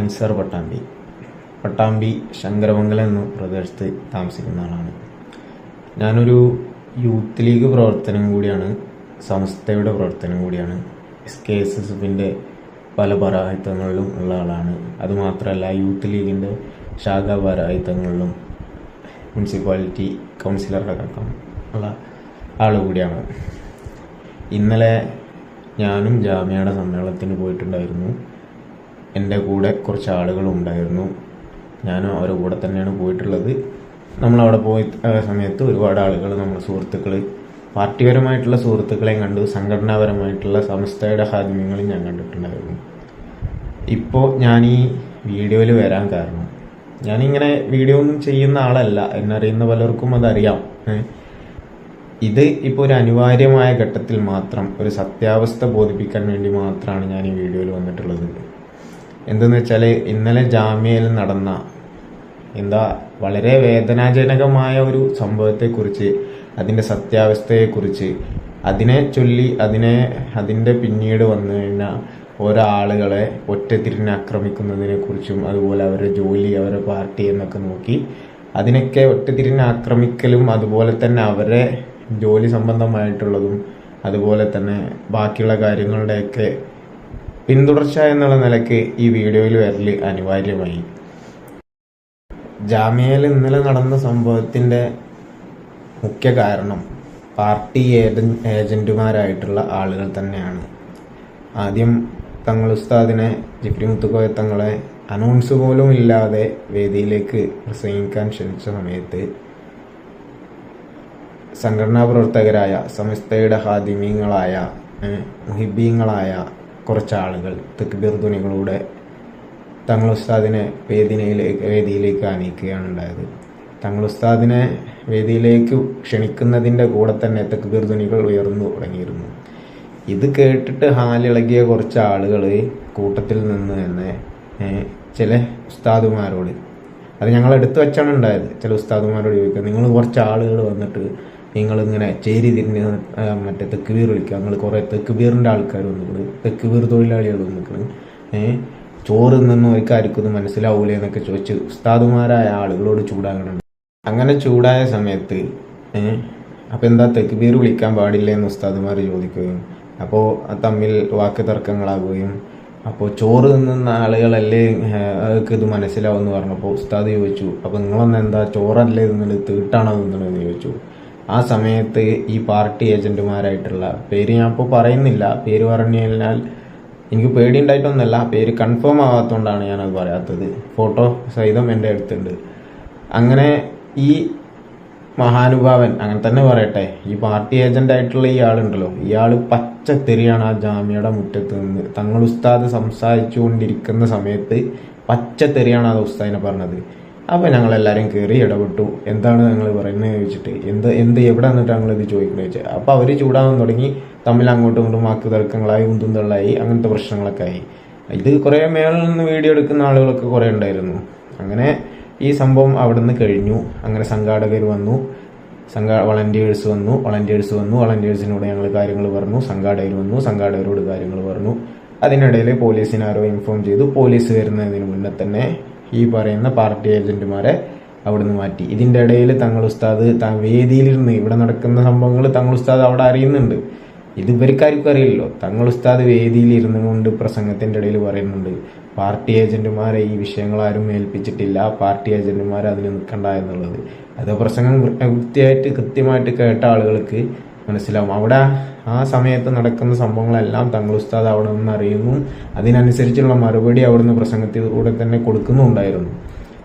അൻസർ പട്ടാമ്പി. പട്ടാമ്പി ശങ്കരമംഗലം എന്ന പ്രദേശത്ത് താമസിക്കുന്ന ആളാണ്. ഞാനൊരു യൂത്ത് ലീഗ് പ്രവർത്തനം കൂടിയാണ് സംസ്ഥയുടെ പ്രവർത്തനം കൂടിയാണ് എസ് കെ എസ് എസ് എഫിന്റെ പല പരാഹിത്വങ്ങളിലും ഉള്ള ആളാണ്. അതുമാത്രമല്ല യൂത്ത് ലീഗിന്റെ ശാഖാ പരാഹിത്വങ്ങളിലും മുനിസിപ്പാലിറ്റി കൗൺസിലറടക്കം ഉള്ള ആൾ കൂടിയാണ്. ഇന്നലെ ഞാനും ജാമ്യയുടെ സമ്മേളനത്തിന് പോയിട്ടുണ്ടായിരുന്നു. എന്റെ കൂടെ കുറച്ച് ആളുകൾ ഉണ്ടായിരുന്നു ഞാനും അവരുടെ കൂടെ തന്നെയാണ് പോയിട്ടുള്ളത്. നമ്മളവിടെ പോയി സമയത്ത് ഒരുപാട് ആളുകൾ നമ്മുടെ സുഹൃത്തുക്കൾ പാർട്ടിപരമായിട്ടുള്ള സുഹൃത്തുക്കളെയും കണ്ടു. സംഘടനാപരമായിട്ടുള്ള സംസ്ഥയുടെ ഹാദ്യങ്ങളും ഞാൻ കണ്ടിട്ടുണ്ടായിരുന്നു. ഇപ്പോൾ ഞാൻ ഈ വീഡിയോയിൽ വരാൻ കാരണം ഞാനിങ്ങനെ വീഡിയോ ഒന്നും ചെയ്യുന്ന ആളല്ല. എന്നറിയുന്ന പലർക്കും അതറിയാം. ഇത് ഇപ്പോൾ ഒരു അനിവാര്യമായ ഘട്ടത്തിൽ മാത്രം ഒരു സത്യാവസ്ഥ ബോധിപ്പിക്കാൻ വേണ്ടി മാത്രമാണ് ഞാൻ ഈ വീഡിയോയിൽ വന്നിട്ടുള്ളത്. എന്തെന്ന് വെച്ചാൽ ഇന്നലെ ജാമ്യയിൽ നടന്ന എന്താ വളരെ വേദനാജനകമായ ഒരു സംഭവത്തെക്കുറിച്ച് അതിന്റെ സത്യാവസ്ഥയെക്കുറിച്ച് അതിനെ ചൊല്ലി അതിനെ അതിന്റെ പിന്നീട് വന്നു കഴിഞ്ഞാൽ ഓരോ ആളുകളെ ഒറ്റത്തിരിഞ്ഞ് ആക്രമിക്കുന്നതിനെക്കുറിച്ചും അതുപോലെ അവരുടെ ജോലി അവരുടെ പാർട്ടി എന്നൊക്കെ നോക്കി അതിനൊക്കെ ഒറ്റത്തിരിഞ്ഞ് ആക്രമിക്കലും അതുപോലെ തന്നെ അവരെ ജോലി സംബന്ധമായിട്ടുള്ളതും അതുപോലെ തന്നെ ബാക്കിയുള്ള കാര്യങ്ങളുടെയൊക്കെ പിന്തുടർച്ച എന്നുള്ള നിലയ്ക്ക് ഈ വീഡിയോയിൽ വരൽ അനിവാര്യമായി. ജാമ്യയിൽ ഇന്നലെ നടന്ന സംഭവത്തിന്റെ മുഖ്യ കാരണം പാർട്ടി ഏജന്റുമാരായിട്ടുള്ള ആളുകൾ തന്നെയാണ്. ആദ്യം തങ്ങൾ ഉസ്താദിനെ ജിഫ്രി മുത്തുക്കോയ തങ്ങളെ അനൗൺസ് പോലും ഇല്ലാതെ വേദിയിലേക്ക് പ്രസംഗിക്കാൻ ക്ഷണിച്ച സമയത്ത് സംഘടനാ പ്രവർത്തകരായ സമസ്തയുടെ ഹാദിമീങ്ങളായ മുഹിബീങ്ങളായ കുറച്ച് ആളുകൾ തെക്കുബീർ ധ്വനികളുടെ തങ്ങൾ ഉസ്താദിനെ വേദിനയിലേക്ക് വേദിയിലേക്ക് ആനയിക്കുകയാണ് ഉണ്ടായത് തങ്ങൾ ഉസ്താദിനെ വേദിയിലേക്ക് ക്ഷണിക്കുന്നതിന്റെ കൂടെ തന്നെ തെക്കുബീർ ധ്വനികൾ ഉയർന്നു തുടങ്ങിയിരുന്നു. ഇത് കേട്ടിട്ട് ഹാലിളകിയ കുറച്ച് ആളുകൾ കൂട്ടത്തിൽ നിന്ന് തന്നെ ചില ഉസ്താദുമാരോട് അത് ഞങ്ങൾ എടുത്തു വെച്ചാണ് ഉണ്ടായത് ചില ഉസ്താദുമാരോട് ചോദിക്കുക നിങ്ങൾ കുറച്ച് ആളുകൾ വന്നിട്ട് നിങ്ങളിങ്ങനെ ചേരി തിരിഞ്ഞ് മറ്റേ തെക്ക് വീർ വിളിക്കുക. നിങ്ങൾ കുറേ തെക്കുബീറിന്റെ ആൾക്കാർ വന്നിക്കണ്. വീർ തൊഴിലാളികൾ വന്നിക്കണ്. ഏഹ് ചോറ് നിന്ന് ഒരുക്കാർക്കും ഇത് മനസ്സിലാവൂലേ എന്നൊക്കെ ചോദിച്ച് ഉസ്താദുമാരായ ആളുകളോട് ചൂടാകണം അങ്ങനെ ചൂടായ സമയത്ത് ഏഹ് അപ്പം എന്താ തെക്ക് വീർ വിളിക്കാൻ പാടില്ല എന്ന് ഉസ്താദുമാർ ചോദിക്കുകയും അപ്പോൾ തമ്മിൽ വാക്ക് തർക്കങ്ങളാകുകയും അപ്പോൾ ചോറ് തിന്നുന്ന ആളുകളല്ലേ അവർക്ക് ഇത് മനസ്സിലാവും എന്ന് പറഞ്ഞപ്പോൾ ഉസ്താദ് ചോദിച്ചു. അപ്പോൾ നിങ്ങളൊന്നെന്താ ചോറല്ലേ നിങ്ങൾ തീട്ടാണോ തിന്നണെന്ന് ചോദിച്ചു. ആ സമയത്ത് ഈ പാർട്ടി ഏജന്റുമാരായിട്ടുള്ള പേര് ഞാൻ ഇപ്പോൾ പറയുന്നില്ല. പേര് പറഞ്ഞു കഴിഞ്ഞാൽ എനിക്ക് പേടിയുണ്ടായിട്ടൊന്നുമല്ല. പേര് കൺഫേം ആവാത്തതുകൊണ്ടാണ് ഞാനത് പറയാത്തത്. ഫോട്ടോ സഹിതം എന്റെ അടുത്തുണ്ട്. അങ്ങനെ ഈ മഹാനുഭാവൻ അങ്ങനെ തന്നെ പറയട്ടെ ഈ പാർട്ടി ഏജന്റ് ആയിട്ടുള്ള ഈ ആളുണ്ടല്ലോ. ഇയാൾ പച്ചത്തെറിയാണ് ആ ജാമ്യയുടെ മുറ്റത്ത് നിന്ന്. തങ്ങൾ ഉസ്താദ് സംസാരിച്ചു കൊണ്ടിരിക്കുന്ന സമയത്ത് പച്ചത്തെറിയാണ് ആ ഉസ്താദിനെ പറഞ്ഞത്. അപ്പോൾ ഞങ്ങൾ എല്ലാവരും കയറി ഇടപെട്ടു. എന്താണ് നിങ്ങൾ പറയുന്നത് ചോദിച്ചിട്ട് എന്ത് എന്ത് എവിടെ നിന്നിട്ട് ഇത് ചോദിക്കുന്നത് ചോദിച്ചത് അപ്പോൾ അവർ ചൂടാവാൻ തുടങ്ങി. തമ്മിൽ അങ്ങോട്ടും ഇങ്ങോട്ടും വാക്ക് തർക്കങ്ങളായി ഉന്തുന്തള്ളായി അങ്ങനത്തെ പ്രശ്നങ്ങളൊക്കെ ആയി. ഇത് കുറേ മേളിൽ നിന്ന് വീഡിയോ എടുക്കുന്ന ആളുകളൊക്കെ കുറേ ഉണ്ടായിരുന്നു. അങ്ങനെ ഈ സംഭവം അവിടെ നിന്ന് കഴിഞ്ഞു. അങ്ങനെ സംഘാടകർ വന്നു. സംഘ വളണ്ടിയേഴ്സ് വന്നു. വളണ്ടിയേഴ്സ് വന്നു. വളണ്ടിയേഴ്സിനോട് ഞങ്ങൾ കാര്യങ്ങൾ പറഞ്ഞു. സംഘാടകർ വന്നു. സംഘാടകരോട് കാര്യങ്ങൾ പറഞ്ഞു. അതിനിടയിൽ പോലീസിനാരോ ഇൻഫോം ചെയ്തു. പോലീസ് വരുന്നതിന് മുന്നേ തന്നെ ഈ പറയുന്ന പാർട്ടി ഏജന്റുമാരെ അവിടുന്ന് മാറ്റി. ഇതിന്റെ ഇടയിൽ തങ്ങൾ ഉസ്താദ് വേദിയിലിരുന്ന് ഇവിടെ നടക്കുന്ന സംഭവങ്ങൾ തങ്ങൾ ഉസ്താദ് അവിടെ അറിയുന്നുണ്ട്. ഇത് ഇവർക്കാർക്കും അറിയില്ലല്ലോ. തങ്ങൾ ഉസ്താദ് വേദിയിലിരുന്ന് കൊണ്ട് പ്രസംഗത്തിന്റെ ഇടയിൽ പറയുന്നുണ്ട് പാർട്ടി ഏജന്റുമാരെ ഈ വിഷയങ്ങൾ ആരും ഏൽപ്പിച്ചിട്ടില്ല. പാർട്ടി ഏജന്റുമാർ അതിന് നിൽക്കണ്ട എന്നുള്ളത്. അത് പ്രസംഗം വൃത്തിയായിട്ട് കൃത്യമായിട്ട് കേട്ട ആളുകൾക്ക് മനസ്സിലാവും. അവിടെ ആ സമയത്ത് നടക്കുന്ന സംഭവങ്ങളെല്ലാം തങ്ങൾ ഉസ്താദ് അവിടെ നിന്ന് അറിയുന്നു. അതിനനുസരിച്ചുള്ള മറുപടി അവിടുന്ന് പ്രസംഗത്തിലൂടെ തന്നെ കൊടുക്കുന്നുണ്ടായിരുന്നു.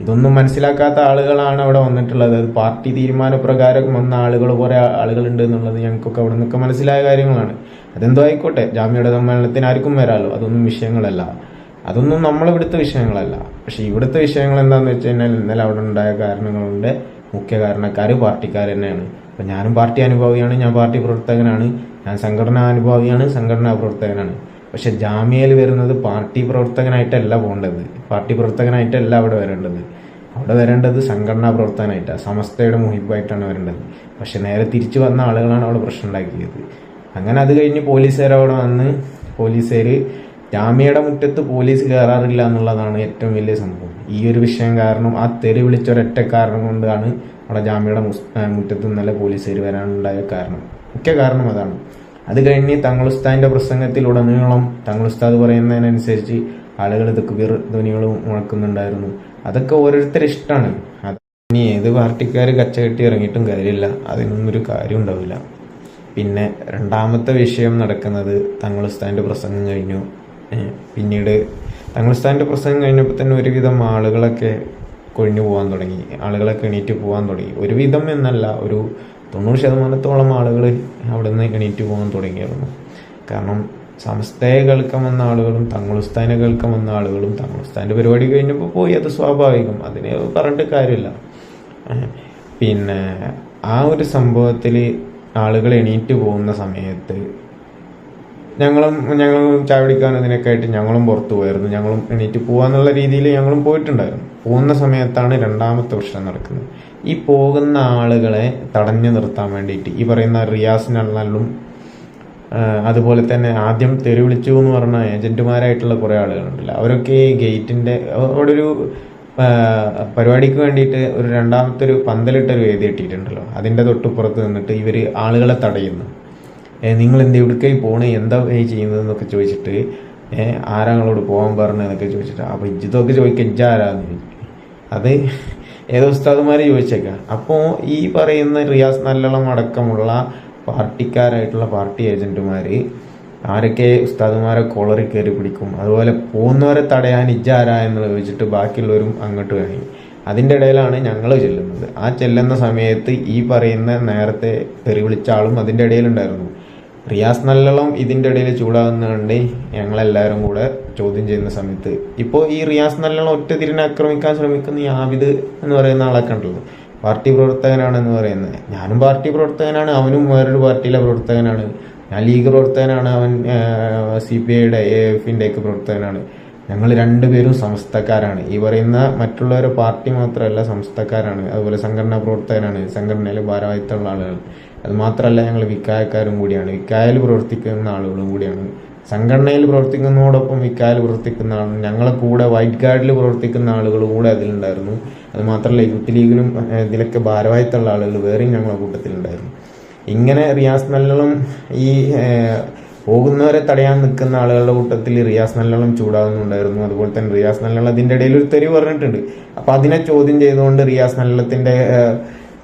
ഇതൊന്നും മനസ്സിലാക്കാത്ത ആളുകളാണ് അവിടെ വന്നിട്ടുള്ളത്. അത് പാർട്ടി തീരുമാനപ്രകാരം വന്ന ആളുകൾ കുറേ ആളുകളുണ്ട് എന്നുള്ളത് ഞങ്ങൾക്കൊക്കെ അവിടെ നിന്നൊക്കെ മനസ്സിലായ കാര്യങ്ങളാണ്. അതെന്തോ ആയിക്കോട്ടെ ജാമ്യയുടെ സമ്മേളനത്തിന് ആർക്കും വരാമല്ലോ അതൊന്നും വിഷയങ്ങളല്ല. അതൊന്നും നമ്മളിവിടുത്തെ വിഷയങ്ങളല്ല. പക്ഷെ ഇവിടുത്തെ വിഷയങ്ങൾ എന്താണെന്ന് വെച്ച് കഴിഞ്ഞാൽ ഇന്നലെ അവിടെ ഉണ്ടായ കാരണങ്ങളുടെ മുഖ്യ കാരണക്കാർ പാർട്ടിക്കാർ തന്നെയാണ്. അപ്പം ഞാനും പാർട്ടി അനുഭവിയാണ് ഞാൻ പാർട്ടി പ്രവർത്തകനാണ്. ഞാൻ സംഘടനാ അനുഭാവിയാണ് സംഘടനാ പ്രവർത്തകനാണ്. പക്ഷെ ജാമ്യയിൽ വരുന്നത് പാർട്ടി പ്രവർത്തകനായിട്ടല്ല പോകേണ്ടത്. പാർട്ടി പ്രവർത്തകനായിട്ടല്ല അവിടെ വരേണ്ടത്. അവിടെ വരേണ്ടത് സംഘടനാ പ്രവർത്തകനായിട്ടാണ് സമസ്തയുടെ മുഹിപ്പായിട്ടാണ് വരേണ്ടത്. പക്ഷെ നേരെ തിരിച്ചു വന്ന ആളുകളാണ് അവിടെ പ്രശ്നം ഉണ്ടാക്കിയത്. അങ്ങനെ അത് കഴിഞ്ഞ് പോലീസുകാർ അവിടെ വന്ന് പോലീസുകാർ ജാമ്യയുടെ മുറ്റത്ത് പോലീസ് കയറാറില്ല എന്നുള്ളതാണ് ഏറ്റവും വലിയ സംഭവം. ഈ ഒരു വിഷയം കാരണം ആ തെറി ഒരൊറ്റ കാരണം കൊണ്ടാണ് അവിടെ ജാമ്യയുടെ മുറ്റത്ത് ഇന്നലെ പോലീസുകാർ വരാനുണ്ടായ കാരണം. മുഖ്യ കാരണം അതാണ്. അത് കഴിഞ്ഞ് തങ്ങളുസ്താദിന്റെ പ്രസംഗത്തിലുടനീളം തങ്ങളുസ്താദ് പറയുന്നതിനനുസരിച്ച് ആളുകൾ തെക്കുബീർ ധ്വനികൾ മുഴക്കുന്നുണ്ടായിരുന്നു. അതൊക്കെ ഓരോരുത്തരുടെ ഇഷ്ടമാണ് അത് ഇനി ഏത് പാർട്ടിക്കാർ കച്ച കെട്ടി ഇറങ്ങിയിട്ടും കാര്യമില്ല. അതിനൊന്നും ഒരു കാര്യം ഉണ്ടാവില്ല. പിന്നെ രണ്ടാമത്തെ വിഷയം നടക്കുന്നത് തങ്ങൾ ഉസ്താദിന്റെ പ്രസംഗം കഴിഞ്ഞു. പിന്നീട് തങ്ങൾ ഉസ്താദിന്റെ പ്രസംഗം കഴിഞ്ഞപ്പോൾ തന്നെ ഒരുവിധം ആളുകളൊക്കെ കൊഴിഞ്ഞു പോകാൻ തുടങ്ങി. ആളുകളൊക്കെ എണീറ്റ് പോകാൻ തുടങ്ങി. ഒരുവിധം എന്നല്ല ഒരു തൊണ്ണൂറ് ശതമാനത്തോളം ആളുകൾ അവിടെ നിന്ന് എണീറ്റ് പോകാൻ തുടങ്ങിയിരുന്നു. കാരണം സമസ്തയെ കേൾക്കാൻ വന്ന ആളുകളും തങ്ങളുസ്ഥാനെ കേൾക്കാൻ വന്ന ആളുകളും തങ്ങളുസ്ഥാന്റെ പരിപാടി കഴിഞ്ഞപ്പോൾ പോയി അത് സ്വാഭാവികം. അതിന് പറഞ്ഞിട്ട് കാര്യമില്ല. പിന്നെ ആ ഒരു സംഭവത്തിൽ ആളുകൾ എണീറ്റ് പോകുന്ന സമയത്ത് ഞങ്ങളും ഞങ്ങളും ചായ അതിനൊക്കെ ആയിട്ട് ഞങ്ങളും പുറത്തു പോയിരുന്നു. ഞങ്ങളും എണീറ്റ് പോകാന്നുള്ള രീതിയിൽ ഞങ്ങളും പോയിട്ടുണ്ടായിരുന്നു. പോകുന്ന സമയത്താണ് രണ്ടാമത്തെ പ്രശ്നം നടക്കുന്നത്. ഈ പോകുന്ന ആളുകളെ തടഞ്ഞു നിർത്താൻ വേണ്ടിയിട്ട് ഈ പറയുന്ന റിയാസിനാണെന്നാലും അതുപോലെ തന്നെ ആദ്യം തെറി വിളിച്ചു എന്ന് പറഞ്ഞ ഏജന്റുമാരായിട്ടുള്ള കുറേ ആളുകളുണ്ടല്ലോ. അവരൊക്കെ ഈ ഗേറ്റിന്റെ അവിടെ ഒരു പരിപാടിക്ക് വേണ്ടിയിട്ട് ഒരു രണ്ടാമത്തെ ഒരു പന്തലിട്ട ഒരു വേദി ഇട്ടിട്ടുണ്ടല്ലോ. അതിന്റെ തൊട്ടുപുറത്ത് നിന്നിട്ട് ഇവർ ആളുകളെ തടയുന്നു. നിങ്ങൾ എന്ത് എവിടേക്കായി പോണേ? എന്താ ഈ ചെയ്യുന്നതെന്നൊക്കെ ചോദിച്ചിട്ട് ആരാങ്ങളോട് പോകാൻ പറഞ്ഞതെന്നൊക്കെ ചോദിച്ചിട്ട് അപ്പോൾ ഇജ്ജിതൊക്കെ ചോദിക്കുക ഇജ്ജ ആരാന്ന് ചോദിച്ചു. അത് ഏതോ ഉസ്താദുമാര് ചോദിച്ചേക്കാം. അപ്പോൾ ഈ പറയുന്ന റിയാസ് നല്ലോണം അടക്കമുള്ള പാർട്ടിക്കാരായിട്ടുള്ള പാർട്ടി ഏജന്റുമാര് ആരൊക്കെ ഉസ്താദുമാരെ കോളറി കയറി പിടിക്കും അതുപോലെ പോകുന്നവരെ തടയാൻ ഇജ്ജാരാ എന്ന് ചോദിച്ചിട്ട് ബാക്കിയുള്ളവരും അങ്ങോട്ട് വേണി അതിന്റെ ഇടയിലാണ് ഞങ്ങൾ ചെല്ലുന്നത്. ആ ചെല്ലുന്ന സമയത്ത് ഈ പറയുന്ന നേരത്തെ തെറി വിളിച്ച ആളും അതിന്റെ ഇടയിലുണ്ടായിരുന്നു. റിയാസ് നല്ലോളം ഇതിന്റെ ഇടയിൽ ചൂടാകുന്നുണ്ട് ഞങ്ങളെല്ലാവരും കൂടെ ചോദ്യം ചെയ്യുന്ന സമയത്ത്. ഇപ്പോൾ ഈ റിയാസ് നല്ലോളം ഒറ്റ തിരിനെ ആക്രമിക്കാൻ ശ്രമിക്കുന്ന ഈ ആബിദ് എന്ന് പറയുന്ന ആളൊക്കെ ഉണ്ടല്ലോ. പാർട്ടി പ്രവർത്തകനാണെന്ന് പറയുന്നത്. ഞാനും പാർട്ടി പ്രവർത്തകനാണ് അവനും വേറൊരു പാർട്ടിയിലെ പ്രവർത്തകനാണ്. ഞാൻ ലീഗ് പ്രവർത്തകനാണ് അവൻ സി പി ഐയുടെ എ എഫിന്റെ ഒക്കെ പ്രവർത്തകനാണ്. ഞങ്ങൾ രണ്ടുപേരും സംസ്ഥക്കാരാണ് ഈ പറയുന്ന മറ്റുള്ളവരുടെ പാർട്ടി മാത്രമല്ല സംസ്ഥക്കാരാണ് അതുപോലെ സംഘടനാ പ്രവർത്തകനാണ്. സംഘടനയിൽ ഭാരവാഹിത്തമുള്ള ആളുകൾ. അത് മാത്രമല്ല ഞങ്ങൾ വിക്കായക്കാരും കൂടിയാണ്. വിക്കായൽ പ്രവർത്തിക്കുന്ന ആളുകളും കൂടിയാണ്. സംഘടനയിൽ പ്രവർത്തിക്കുന്നതോടൊപ്പം വിക്കായൽ പ്രവർത്തിക്കുന്ന ആളും ഞങ്ങളെ കൂടെ വൈറ്റ് ഗാർഡിൽ പ്രവർത്തിക്കുന്ന ആളുകൾ കൂടെ അതിലുണ്ടായിരുന്നു. അത് മാത്രമല്ല യൂത്ത് ലീഗിലും ഇതിലൊക്കെ ഭാരവാഹിത്തമുള്ള ആളുകൾ വേറെയും ഞങ്ങളെ കൂട്ടത്തിലുണ്ടായിരുന്നു. ഇങ്ങനെ റിയാസ് നല്ലോണം ഈ പോകുന്നവരെ തടയാൻ നിൽക്കുന്ന ആളുകളുടെ കൂട്ടത്തിൽ റിയാസ് നല്ലോണം ചൂടാകുന്നുണ്ടായിരുന്നു. അതുപോലെ തന്നെ റിയാസ് നല്ലോണം അതിന്റെ ഇടയിൽ ഒരു തെറി പറഞ്ഞിട്ടുണ്ട്. അപ്പോൾ അതിനെ ചോദ്യം ചെയ്തുകൊണ്ട് റിയാസ് നല്ലത്തിന്റെ ഏഹ്,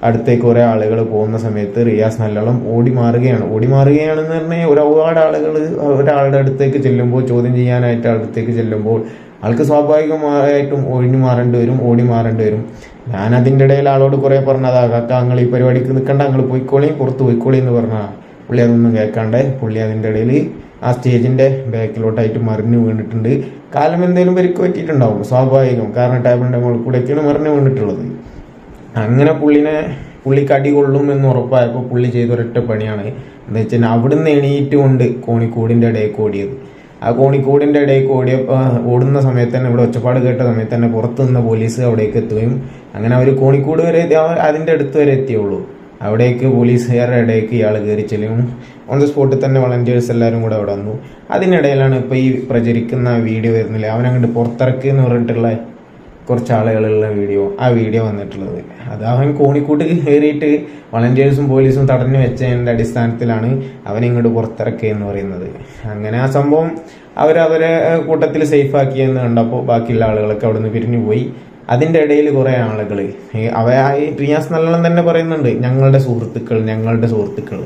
അടുത്തേക്ക് കുറേ ആളുകൾ പോകുന്ന സമയത്ത് റിയാസ് നല്ലോണം ഓടി മാറുകയാണ്. ഓടി മാറുകയാണെന്ന് പറഞ്ഞാൽ ഒരുപാട് ആളുകൾ ഒരാളുടെ അടുത്തേക്ക് ചെല്ലുമ്പോൾ ചോദ്യം ചെയ്യാനായിട്ട് അടുത്തേക്ക് ചെല്ലുമ്പോൾ ആൾക്ക് സ്വാഭാവികമായിട്ടും ഒഴിഞ്ഞു മാറേണ്ടി വരും ഓടി മാറേണ്ടി വരും. ഞാൻ അതിന്റെ ഇടയിൽ ആളോട് കുറേ പറഞ്ഞതാ കാക്ക അങ്ങൾ ഈ പരിപാടിക്ക് നിൽക്കണ്ട അങ്ങൾ പോയിക്കോളിയും പുറത്ത് പോയിക്കോളി എന്ന് പറഞ്ഞാ പുള്ളി അതൊന്നും കേൾക്കാണ്ട് പുള്ളി അതിന്റെ ഇടയിൽ ആ സ്റ്റേജിന്റെ ബാക്കിലോട്ടായിട്ട് മറിഞ്ഞു വീണിട്ടുണ്ട്. കാലം എന്തെങ്കിലും പരിക്ക് പറ്റിയിട്ടുണ്ടാവും സ്വാഭാവികം. കാരണം ടേബിളിന്റെ മുകളിൽ കൂടെയൊക്കെയാണ് മറിഞ്ഞു വീണിട്ടുള്ളത്. അങ്ങനെ പുള്ളിനെ പുള്ളി കടി കൊള്ളും എന്ന് ഉറപ്പായപ്പോൾ പുള്ളി ചെയ്ത ഒരൊറ്റ പണിയാണ്. എന്താ വെച്ചാൽ അവിടുന്ന് എണീറ്റ് കൊണ്ട് കോണിക്കൂടിന്റെ ഇടയിൽ ഓടിയത് ആ കോണിക്കൂടിന്റെ ഇടയിൽ ഓടിയപ്പോൾ ഓടുന്ന സമയത്ത് തന്നെ ഇവിടെ ഒച്ചപ്പാട് കേട്ട സമയത്ത് തന്നെ പുറത്ത് നിന്ന പോലീസ് അവിടേക്ക് എത്തുകയും അങ്ങനെ അവർ കോണിക്കൂട് വരെ അതിന്റെ അടുത്ത് വരെ എത്തിയുള്ളൂ. അവിടേക്ക് പോലീസുകാരുടെ ഇടയ്ക്ക് ഇയാൾ കയറി ചെല്ലും. ഓൺ ദ സ്പോട്ടിൽ തന്നെ വളണ്ടിയേഴ്സ് എല്ലാവരും കൂടെ അവിടെ വന്നു. അതിനിടയിലാണ് ഇപ്പോൾ ഈ പ്രചരിക്കുന്ന വീഡിയോ വരുന്നില്ല? അവനങ്ങോട്ട് പുറത്തിറക്കി എന്ന് പറഞ്ഞിട്ടുള്ള കുറച്ച് ആളുകളുള്ള വീഡിയോ ആ വീഡിയോ വന്നിട്ടുള്ളത്. അത് അവൻ കോണിക്കൂട്ട് കയറിയിട്ട് വളണ്ടിയേഴ്സും പോലീസും തടഞ്ഞു വെച്ചതിന്റെ അടിസ്ഥാനത്തിലാണ് അവൻ ഇങ്ങോട്ട് പുറത്തിറക്കുക എന്ന് പറയുന്നത്. അങ്ങനെ ആ സംഭവം അവരവരെ കൂട്ടത്തിൽ സേഫ് ആക്കിയെന്ന് കണ്ടപ്പോൾ ബാക്കിയുള്ള ആളുകളൊക്കെ അവിടെ നിന്ന് പിരിഞ്ഞു പോയി. അതിന്റെ ഇടയിൽ കുറേ ആളുകൾ അവ ഈ റിയാസ് നല്ലോണം തന്നെ പറയുന്നുണ്ട് ഞങ്ങളുടെ സുഹൃത്തുക്കൾ ഞങ്ങളുടെ സുഹൃത്തുക്കൾ.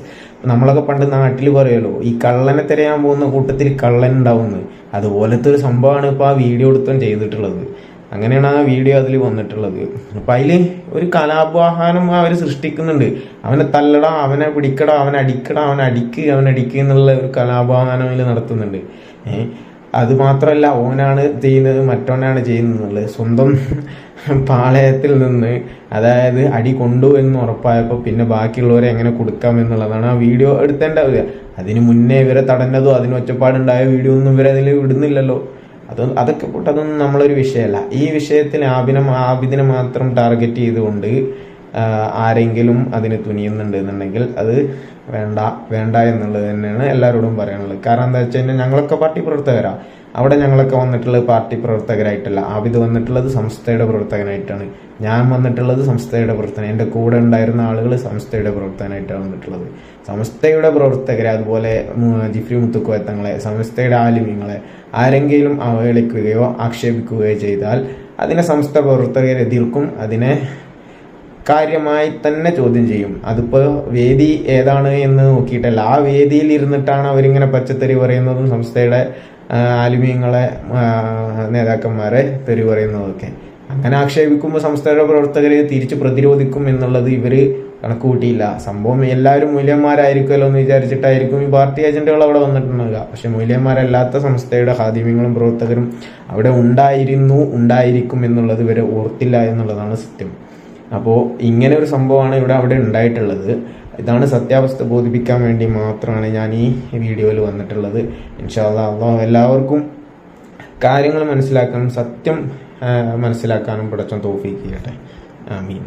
നമ്മളൊക്കെ പണ്ട് നാട്ടിൽ പറയുമല്ലോ ഈ കള്ളനെ തിരയാൻ പോകുന്ന കൂട്ടത്തിൽ കള്ളൻ ഉണ്ടാവുന്നു. അതുപോലത്തെ ഒരു സംഭവമാണ് ഇപ്പോൾ ആ വീഡിയോ എടുത്തും ചെയ്തിട്ടുള്ളത്. അങ്ങനെയാണ് ആ വീഡിയോ അതിൽ വന്നിട്ടുള്ളത്. അപ്പം അതിൽ ഒരു കലാപാഹാനം അവർ സൃഷ്ടിക്കുന്നുണ്ട്. അവനെ തല്ലടാ അവനെ പിടിക്കടാ അവനെ അടിക്കടാ അവനെ അടിക്ക് അവനെ അടിക്കുക എന്നുള്ള ഒരു കലാപാഹാനം അതിൽ നടത്തുന്നുണ്ട്. അത് മാത്രമല്ല ഓനാണ് ചെയ്യുന്നത് മറ്റോനാണ് ചെയ്യുന്നത് സ്വന്തം പാളയത്തിൽ നിന്ന് അതായത് അടി കൊണ്ടു എന്ന് ഉറപ്പായപ്പോൾ പിന്നെ ബാക്കിയുള്ളവരെ എങ്ങനെ കൊടുക്കാം എന്നുള്ളതാണ് ആ വീഡിയോ എടുത്തേണ്ടാവുക. അതിന് മുന്നേ ഇവരെ തടഞ്ഞതോ അതിന് ഒച്ചപ്പാടുണ്ടായ വീഡിയോ ഒന്നും ഇവരതിൽ വിടുന്നില്ലല്ലോ അത് അതൊക്കെ പോട്ട് അതൊന്നും നമ്മളൊരു വിഷയമല്ല. ഈ വിഷയത്തിൽ ആബിനെ ആബിദിനെ മാത്രം ടാർഗറ്റ് ചെയ്തുകൊണ്ട് ആരെങ്കിലും അതിന് തുനിയുന്നുണ്ട് എന്നുണ്ടെങ്കിൽ അത് വേണ്ട വേണ്ട എന്നുള്ളത് തന്നെയാണ് എല്ലാവരോടും പറയാനുള്ളത്. കാരണം എന്താ വെച്ച് കഴിഞ്ഞാൽ ഞങ്ങളൊക്കെ പാർട്ടി പ്രവർത്തകരാണ് അവിടെ ഞങ്ങളൊക്കെ വന്നിട്ടുള്ളത് പാർട്ടി പ്രവർത്തകരായിട്ടല്ല. ആബിദ് വന്നിട്ടുള്ളത് സംസ്ഥയുടെ പ്രവർത്തകനായിട്ടാണ്. ഞാൻ വന്നിട്ടുള്ളത് സംസ്ഥയുടെ പ്രവർത്തനം എന്റെ കൂടെ ഉണ്ടായിരുന്ന ആളുകൾ സംസ്ഥയുടെ പ്രവർത്തകനായിട്ടാണ് വന്നിട്ടുള്ളത്. സംസ്ഥയുടെ പ്രവർത്തകരെ അതുപോലെ ജിഫ്രി മുത്തുക്കോയത്തങ്ങളെ സംസ്ഥയുടെ ആലിമ്യങ്ങളെ ആരെങ്കിലും അവഹേളിക്കുകയോ ആക്ഷേപിക്കുകയോ ചെയ്താൽ അതിനെ സംസ്ഥ പ്രവർത്തകർ എതിർക്കും. അതിനെ കാര്യമായി തന്നെ ചോദ്യം ചെയ്യും. അതിപ്പോൾ വേദി ഏതാണ് എന്ന് നോക്കിയിട്ടല്ല. ആ വേദിയിൽ ഇരുന്നിട്ടാണ് അവരിങ്ങനെ പച്ചത്തറി പറയുന്നതും സംസ്ഥയുടെ ആലിമീങ്ങളെ നേതാക്കന്മാരെ തെറി പറയുന്നതൊക്കെ അങ്ങനെ ആക്ഷേപിക്കുമ്പോൾ സംസ്ഥയുടെ പ്രവർത്തകരെ തിരിച്ച് പ്രതിരോധിക്കും എന്നുള്ളത് ഇവർ കണക്കുകൂട്ടിയില്ല. സംഭവം എല്ലാവരും മൂല്യന്മാരായിരിക്കുമല്ലോ എന്ന് വിചാരിച്ചിട്ടായിരിക്കും ഈ പാർട്ടി ഏജന്റുകൾ അവിടെ വന്നിട്ടുണ്ടാവുക. പക്ഷെ മൂല്യന്മാരല്ലാത്ത സംസ്ഥയുടെ ഹാദിമ്യങ്ങളും പ്രവർത്തകരും അവിടെ ഉണ്ടായിരുന്നു ഉണ്ടായിരിക്കും എന്നുള്ളത് ഇവരെ ഓർത്തില്ല എന്നുള്ളതാണ് സത്യം. അപ്പോൾ ഇങ്ങനെ ഒരു സംഭവമാണ് ഇവിടെ അവിടെ ഉണ്ടായിട്ടുള്ളത്. ഇതാണ് സത്യാവസ്ഥ ബോധിപ്പിക്കാൻ വേണ്ടി മാത്രമാണ് ഞാൻ ഈ വീഡിയോയിൽ വന്നിട്ടുള്ളത്. ഇൻഷാല്ല അള്ളാഹു എല്ലാവർക്കും കാര്യങ്ങൾ മനസ്സിലാക്കാനും സത്യം മനസ്സിലാക്കാനും പടച്ചോൻ തോഫിക്കട്ടെ ചെയ്യട്ടെ. ആമീൻ.